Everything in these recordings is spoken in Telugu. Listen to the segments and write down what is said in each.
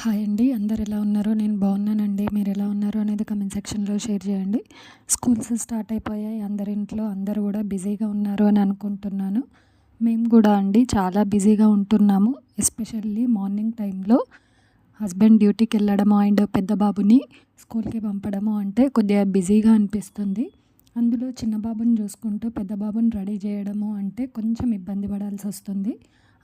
హాయ్ అండి. అందరు ఎలా ఉన్నారో నేను బాగున్నానండి. మీరు ఎలా ఉన్నారో అనేది కమెంట్ సెక్షన్లో షేర్ చేయండి. స్కూల్స్ స్టార్ట్ అయిపోయాయి. అందరి ఇంట్లో అందరూ కూడా బిజీగా ఉన్నారు అని అనుకుంటున్నాను. మేము కూడా అండి చాలా బిజీగా ఉంటున్నాము. ఎస్పెషల్లీ మార్నింగ్ టైంలో హస్బెండ్ డ్యూటీకి వెళ్ళడము అండ్ పెద్ద బాబుని స్కూల్కి పంపడము అంటే కొద్దిగా బిజీగా అనిపిస్తుంది. అందులో చిన్న బాబుని చూసుకుంటూ పెద్ద బాబుని రెడీ చేయడము అంటే కొంచెం ఇబ్బంది పడాల్సి వస్తుంది.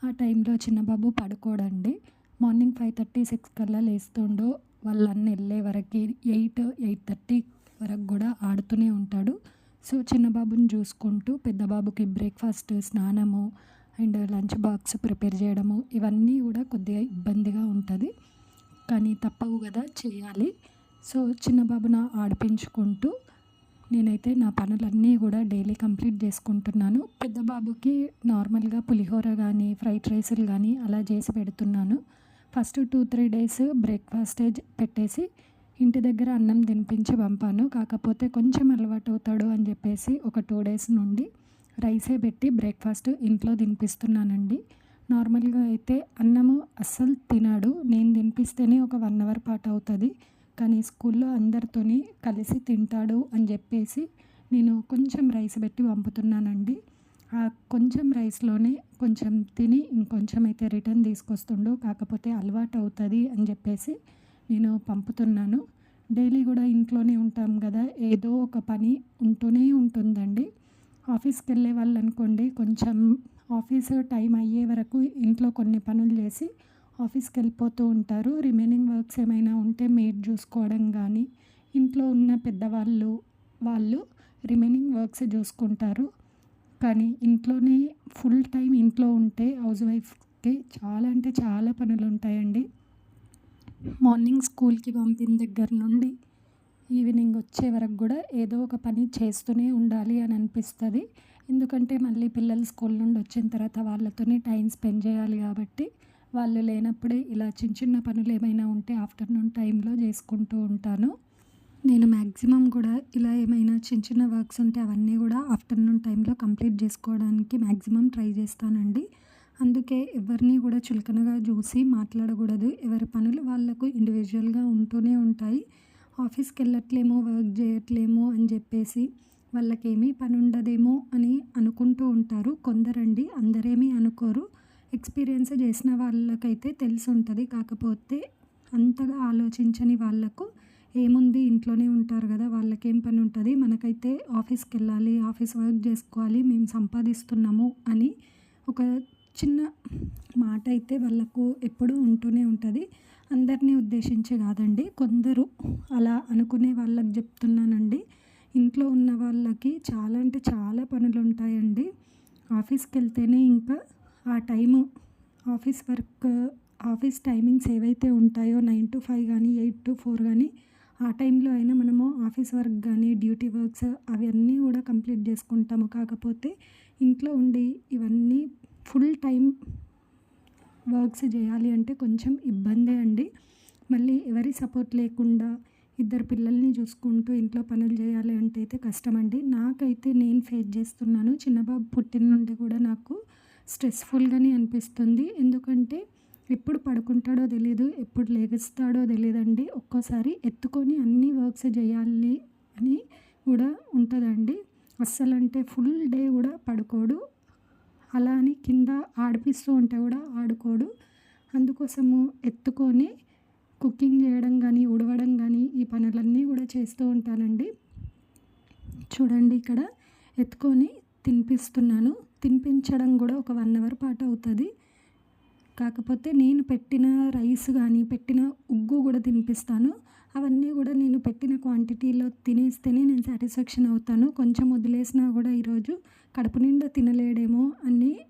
ఆ టైంలో చిన్న బాబు పడుకోడండి. మార్నింగ్ ఫైవ్ థర్టీ సిక్స్ కల్లా లేస్తుండో. వాళ్ళన్నీ వెళ్ళే వరకు ఎయిట్ ఎయిట్ థర్టీ వరకు కూడా ఆడుతూనే ఉంటాడు. సో చిన్న బాబుని చూసుకుంటూ పెద్ద బాబుకి బ్రేక్ఫాస్ట్ స్నానము అండ్ లంచ్ బాక్స్ ప్రిపేర్ చేయడము ఇవన్నీ కూడా కొద్దిగా ఇబ్బందిగా ఉంటుంది. కానీ తప్పవు కదా చేయాలి. సో చిన్న బాబున ఆడిపించుకుంటూ నేనైతే నా పనులన్నీ కూడా డైలీ కంప్లీట్ చేసుకుంటున్నాను. పెద్ద బాబుకి నార్మల్గా పులిహోర కానీ ఫ్రైడ్ రైస్లు కానీ అలా చేసి పెడుతున్నాను. First two three days breakfast పెట్టేసి ఇంటి దగ్గర అన్నం తినిపించి పంపాను. కాకపోతే కొంచెం అలవాటు అవుతాడు అని చెప్పేసి ఒక టూ డేస్ నుండి రైసే పెట్టి బ్రేక్ఫాస్ట్ ఇంట్లో తినిపిస్తున్నానండి. నార్మల్గా అయితే అన్నము అస్సలు తినాడు. నేను తినిపిస్తేనే ఒక వన్ అవర్ పాటు అవుతుంది. కానీ స్కూల్లో అందరితోని కలిసి తింటాడు అని చెప్పేసి నేను కొంచెం రైస్ పెట్టి పంపుతున్నానండి. ఆ కొంచెం రైస్లోనే కొంచెం తిని ఇంకొంచెం అయితే రిటర్న్ తీసుకొస్తుండు. కాకపోతే అలవాటు అవుతుంది అని చెప్పేసి నేను పంపుతున్నాను. డైలీ కూడా ఇంట్లోనే ఉంటాం కదా ఏదో ఒక పని ఉంటూనే ఉంటుందండి. ఆఫీస్కి వెళ్ళే వాళ్ళు అనుకోండి కొంచెం ఆఫీస్ టైం అయ్యే వరకు ఇంట్లో కొన్ని పనులు చేసి ఆఫీస్కి వెళ్ళిపోతూ ఉంటారు. రిమైనింగ్ వర్క్స్ ఏమైనా ఉంటే మేడ్ చూసుకోవడం కానీ ఇంట్లో ఉన్న పెద్దవాళ్ళు వాళ్ళు రిమైనింగ్ వర్క్స్ చూసుకుంటారు. కానీ ఇంట్లోనే ఫుల్ టైం ఇంట్లో ఉంటే హౌస్ వైఫ్కి చాలా అంటే చాలా పనులు ఉంటాయండి మార్నింగ్ స్కూల్కి పంపిన దగ్గర నుండి ఈవినింగ్ వచ్చే వరకు కూడా ఏదో ఒక పని చేస్తూనే ఉండాలి అని అనిపిస్తుంది. ఎందుకంటే మళ్ళీ పిల్లలు స్కూల్ నుండి వచ్చిన తర్వాత వాళ్ళతోనే టైం స్పెండ్ చేయాలి కాబట్టి వాళ్ళు లేనప్పుడే ఇలా చిన్న చిన్న పనులు ఏమైనా ఉంటే ఆఫ్టర్నూన్ టైంలో చేసుకుంటూ ఉంటాను. నేను మ్యాక్సిమం కూడా ఇలా ఏమైనా చిన్న చిన్న వర్క్స్ ఉంటే అవన్నీ కూడా ఆఫ్టర్నూన్ టైంలో కంప్లీట్ చేసుకోవడానికి మ్యాక్సిమం ట్రై చేస్తానండి. అందుకే ఎవరిని కూడా చులకనగా చూసి మాట్లాడకూడదు. ఎవరి పనులు వాళ్ళకు ఇండివిజువల్గా ఉంటూనే ఉంటాయి. ఆఫీస్కి వెళ్ళట్లేమో వర్క్ చేయట్లేమో అని చెప్పేసి వాళ్ళకేమీ పని ఉండదేమో అని అనుకుంటూ ఉంటారు. కొందరండి అందరేమీ అనుకోరు. ఎక్స్పీరియన్స్ చేసిన వాళ్ళకైతే తెలిసి ఉంటుంది. కాకపోతే అంతగా ఆలోచించని వాళ్ళకు ఏముంది? ఇంట్లోనే ఉంటారు కదా వాళ్ళకేం పని ఉంటుంది మనకైతే ఆఫీస్కి వెళ్ళాలి ఆఫీస్ వర్క్ చేసుకోవాలి మేము సంపాదిస్తున్నాము అని ఒక చిన్న మాట అయితే వాళ్ళకు ఎప్పుడూ ఉంటూనే ఉంటుంది. అందరినీ ఉద్దేశించి కాదండి కొందరు అలా అనుకునే వాళ్ళకి చెప్తున్నానండి. ఇంట్లో ఉన్న వాళ్ళకి చాలా అంటే చాలా పనులు ఉంటాయండి ఆఫీస్కి వెళ్తేనే ఇంకా ఆ time office work office timings ఏవైతే ఉంటాయో నైన్ టు ఫైవ్ కానీ ఎయిట్ టు ఫోర్ కానీ ఆ టైంలో అయినా మనము ఆఫీస్ వర్క్ కానీ డ్యూటీ వర్క్స్ అవన్నీ కూడా కంప్లీట్ చేసుకుంటాము. కాకపోతే ఇంట్లో ఉండి ఇవన్నీ ఫుల్ టైం వర్క్స్ చేయాలి అంటే కొంచెం ఇబ్బందే అండి. మళ్ళీ ఎవరి సపోర్ట్ లేకుండా ఇద్దరు పిల్లల్ని చూసుకుంటూ ఇంట్లో పనులు చేయాలి అంటే అయితే కష్టం అండి నాకైతే నేను ఫేస్ చేస్తున్నాను. చిన్నబాబు పుట్టిన నుండి కూడా నాకు స్ట్రెస్ఫుల్గానే అనిపిస్తుంది. ఎందుకంటే ఎప్పుడు పడుకుంటాడో తెలియదు ఎప్పుడు లేగిస్తాడో తెలియదండి ఒక్కోసారి ఎత్తుకొని అన్ని వర్క్స్ చేయాలి అని కూడా ఉంటుందండి. అస్సలు అంటే ఫుల్ డే కూడా పడుకోడు. అలా అని కింద ఆడిపిస్తూ ఉంటే కూడా ఆడుకోడు. అందుకోసము ఎత్తుకొని కుకింగ్ చేయడం కానీ ఉడవడం కానీ ఈ పనులన్నీ కూడా చేస్తూ ఉంటానండి. చూడండి ఇక్కడ ఎత్తుకొని తినిపిస్తున్నాను. తినిపించడం కూడా ఒక వన్ అవర్ పాటు అవుతుంది. కాకపోతే నేను పెట్టిన రైస్ కానీ పెట్టిన ఉగ్గు కూడా తినిపిస్తాను. అవన్నీ కూడా నేను పెట్టిన క్వాంటిటీలో తినేస్తేనే నేను సాటిస్ఫాక్షన్ అవుతాను. కొంచెం వదిలేసినా కూడా ఈరోజు కడుపు నిండా తినలేడేమో అని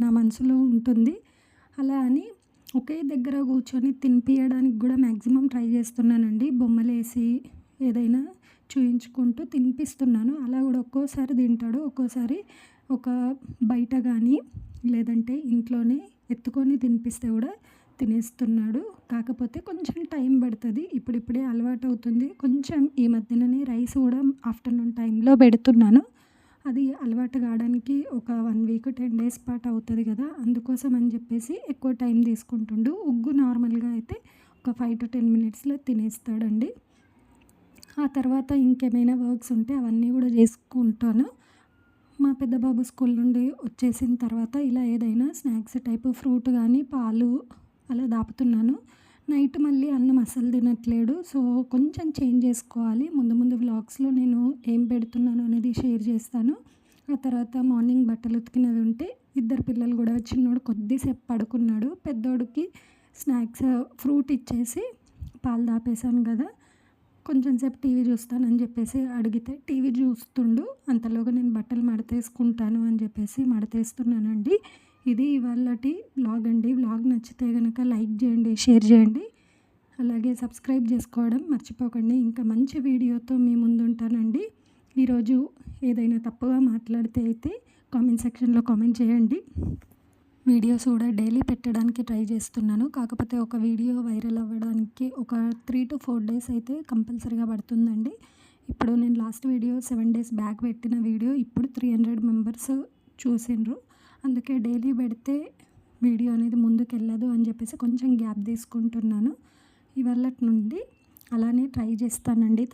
నా మనసులో ఉంటుంది. అలా అని ఒకే దగ్గర కూర్చొని తినిపించడానికి కూడా మ్యాక్సిమం ట్రై చేస్తున్నానండి. బొమ్మలేసి ఏదైనా చూయించుకుంటూ తినిపిస్తున్నాను. అలా కూడా ఒక్కోసారి తింటాడు. ఒక్కోసారి ఒక బయట కానీ లేదంటే ఇంట్లోనే ఎత్తుకొని తినిపిస్తే కూడా తినేస్తున్నాడు. కాకపోతే కొంచెం టైం పడుతుంది. ఇప్పుడిప్పుడే అలవాటు అవుతుంది కొంచెం ఈ మధ్యననే రైస్ కూడా ఆఫ్టర్నూన్ టైంలో పెడుతున్నాను. అది అలవాటు కావడానికి ఒక వన్ వీక్ టెన్ డేస్ పాటు అవుతుంది కదా. అందుకోసం అని చెప్పేసి ఎక్కువ టైం తీసుకుంటుండు. ఉగ్గు నార్మల్గా అయితే ఒక ఫైవ్ టు టెన్ మినిట్స్లో తినేస్తాడండి. ఆ తర్వాత ఇంకేమైనా వర్క్స్ ఉంటే అవన్నీ కూడా చేసుకుంటాను. మా పెద్ద బాబు స్కూల్ నుండి వచ్చేసిన తర్వాత ఇలా ఏదైనా స్నాక్స్ టైపు ఫ్రూట్ కానీ పాలు అలా దాపుతున్నాను. నైట్ మళ్ళీ అన్నం అసలు తినట్లేడు. సో కొంచెం చేంజ్ చేసుకోవాలి. ముందు ముందు వ్లాగ్స్లో నేను ఏం పెడుతున్నాను అనేది షేర్ చేస్తాను. ఆ తర్వాత మార్నింగ్ బట్టలు ఉతికినవి ఉంటే ఇద్దరు పిల్లలు కూడా చిన్నోడు కొద్దిసేపు పడుకున్నాడు. పెద్దోడికి స్నాక్స్ ఫ్రూట్ ఇచ్చేసి పాలు దాపేశాను కదా. కొంచెం సేపు టీవీ చూస్తానని చెప్పేసి అడిగితే టీవీ చూస్తుండు అంతలోగా నేను బట్టలు మడతేసుకుంటాను అని చెప్పేసి మడతేస్తున్నానండి. ఇది ఇవాళటి వ్లాగ్ అండి. వ్లాగ్ నచ్చితే కనుక లైక్ చేయండి షేర్ చేయండి. అలాగే సబ్స్క్రైబ్ చేసుకోవడం మర్చిపోకండి. ఇంకా మంచి వీడియోతో మీ ముందు ఉంటానండి ఈరోజు ఏదైనా తప్పుగా మాట్లాడితే అయితే కామెంట్ సెక్షన్లో కామెంట్ చేయండి. వీడియోస్ కూడా డైలీ పెట్టడానికి ట్రై చేస్తున్నాను. కాకపోతే ఒక వీడియో వైరల్ అవ్వడానికి ఒక త్రీ టు ఫోర్ డేస్ అయితే కంపల్సరీగా పడుతుందండి. ఇప్పుడు నేను last video seven days back పెట్టిన వీడియో ఇప్పుడు త్రీ హండ్రెడ్ మెంబర్స్ చూసిండ్రు. అందుకే డైలీ పెడితే వీడియో అనేది ముందుకు వెళ్ళదు అని చెప్పేసి కొంచెం గ్యాప్ తీసుకుంటున్నాను. ఇవల్లటి నుండి అలానే ట్రై చేస్తానండి.